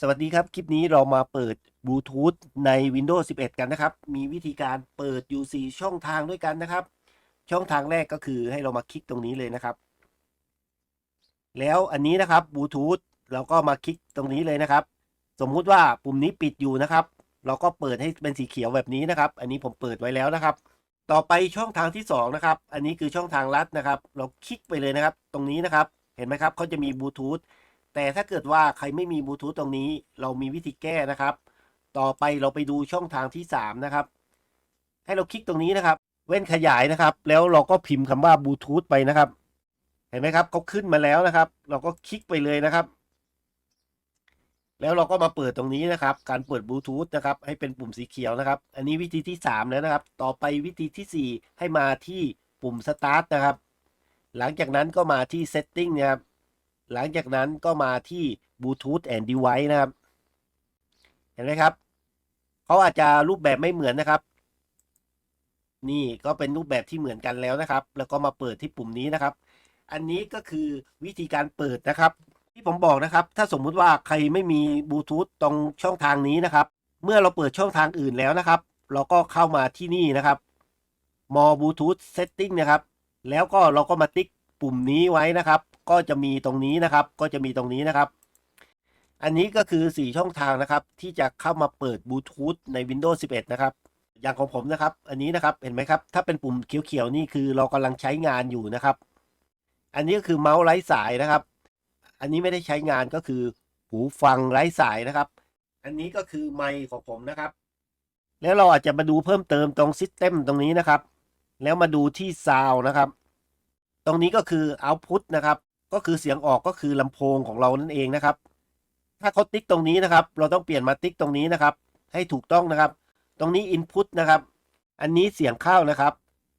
สวัสดีครับ คลิปนี้เรามาเปิดบลูทูธใน Windows 11 กันนะครับ มีวิธีการเปิดอยู่4ช่องทางด้วยกันนะครับ ช่องทางแรกก็คือให้เรามาคลิกตรงนี้เลยนะครับ แล้วอันนี้นะครับบลูทูธเราก็มาคลิกตรงนี้เลยนะครับ สมมุติว่าปุ่มนี้ปิดอยู่นะครับ เราก็เปิดให้เป็นสีเขียวแบบนี้นะครับ อันนี้ผมเปิดไว้แล้วนะครับ ต่อไปช่องทางที่สองนะครับ อันนี้คือช่องทางลัดนะครับ เราคลิกไปเลยนะครับ ตรงนี้นะครับ เห็นไหมครับเขาจะมีบลูทูธ แต่ถ้าเกิดว่าใครไม่มีบลูทูธตรงนี้ เรามีวิธีแก้นะครับ ต่อไปเราไปดูช่องทางที่สามนะครับ ให้เราคลิกตรงนี้นะครับ เว้นขยายนะครับ แล้วเราก็พิมพ์คำว่าบลูทูธไปนะครับ เห็นไหมครับเขาขึ้นมาแล้วนะครับ เราก็คลิกไปเลยนะครับ แล้วเราก็มาเปิดตรงนี้นะครับ การเปิดบลูทูธนะครับ ให้เป็นปุ่มสีเขียวนะครับ อันนี้วิธีที่สามแล้วนะครับ ต่อไปวิธีที่สี่ให้มาที่ปุ่มสตาร์ทนะครับ หลังจากนั้นก็มาที่ setting นะครับ หลังจากนั้นก็มาที่ Bluetooth and Device นะครับ เห็นไหมครับ เขาอาจจะรูปแบบไม่เหมือนนะครับ นี่ก็เป็นรูปแบบที่เหมือนกันแล้วนะครับ แล้วก็มาเปิดที่ปุ่มนี้นะครับ อันนี้ก็คือวิธีการเปิดนะครับ ที่ผมบอกนะครับ ถ้าสมมุติว่าใครไม่มีบลูทูธตรงช่องทางนี้นะครับ เมื่อเราเปิดช่องทางอื่นแล้วนะครับ เราก็เข้ามาที่นี่นะครับ more Bluetooth setting นะครับ แล้วก็เราก็มาติ๊กปุ่มนี้ไว้นะครับ ก็จะมีตรงนี้นะครับ ก็จะมีตรงนี้นะครับ อันนี้ก็คือ 4 ช่องทางนะครับ ที่จะเข้ามาเปิดบลูทูธใน Windows 11 นะครับ อย่างของผมนะครับ อันนี้นะครับ เห็นไหมครับ ถ้าเป็นปุ่มเขียวๆ นี่คือเรากำลังใช้งานอยู่นะครับ อันนี้ก็คือเมาส์ไร้สายนะครับ อันนี้ไม่ได้ใช้งานก็คือหูฟังไร้สายนะครับ อันนี้ก็คือไมค์ของผมนะครับ แล้วเราอาจจะมาดูเพิ่มเติมตรงซิสเต็มตรงนี้นะครับ แล้วมาดูที่ซาวนะครับ ตรงนี้ก็คือ output นะครับ ก็คือเสียงออกก็คือลำโพงของเรานั่นเองนะครับ ถ้าเขาติ๊กตรงนี้นะครับ เราต้องเปลี่ยนมาติ๊กตรงนี้นะครับ ให้ถูกต้องนะครับ ตรงนี้ input นะครับ อันนี้เสียงเข้านะครับ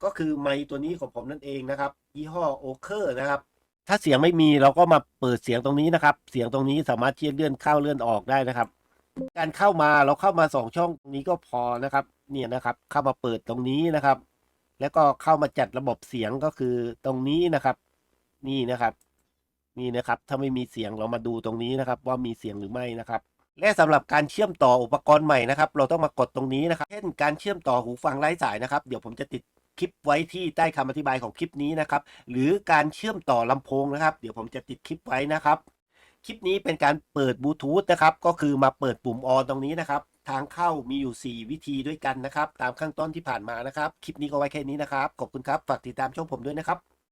ก็คือไมค์ตัวนี้ของผมนั่นเองนะครับ ยี่ห้อโอเคอร์นะครับ ถ้าเสียงไม่มีเราก็มาเปิดเสียงตรงนี้นะครับ เสียงตรงนี้สามารถที่จะเลื่อนเข้าเลื่อนออกได้นะครับ การเข้ามาเราเข้ามาสองช่องนี้ก็พอนะครับ เนี่ยนะครับ เข้ามาเปิดตรงนี้นะครับ แล้วก็เข้ามาจัดระบบเสียงก็คือตรงนี้นะครับ นี่นะครับ นี่นะครับ ถ้าไม่มีเสียงเรามาดูตรงนี้นะครับ ว่ามีเสียงหรือไม่นะครับ และสำหรับการเชื่อมต่ออุปกรณ์ใหม่นะครับ เราต้องมากดตรงนี้นะครับ เช่นการเชื่อมต่อหูฟังไร้สายนะครับ เดี๋ยวผมจะติดคลิปไว้ที่ใต้คำอธิบายของคลิปนี้นะครับ หรือการเชื่อมต่อลำโพงนะครับ เดี๋ยวผมจะติดคลิปไว้นะครับ คลิปนี้เป็นการเปิดบลูทูธนะครับ ก็คือมาเปิดปุ่มออนตรงนี้นะครับ ทางเข้ามีอยู่ 4 วิธีด้วยกันนะครับ ตามข้างต้นที่ผ่านมานะครับ คลิปนี้ก็ไว้แค่นี้นะครับ ขอบคุณครับ ฝากติดตามช่องผมด้วยนะครับ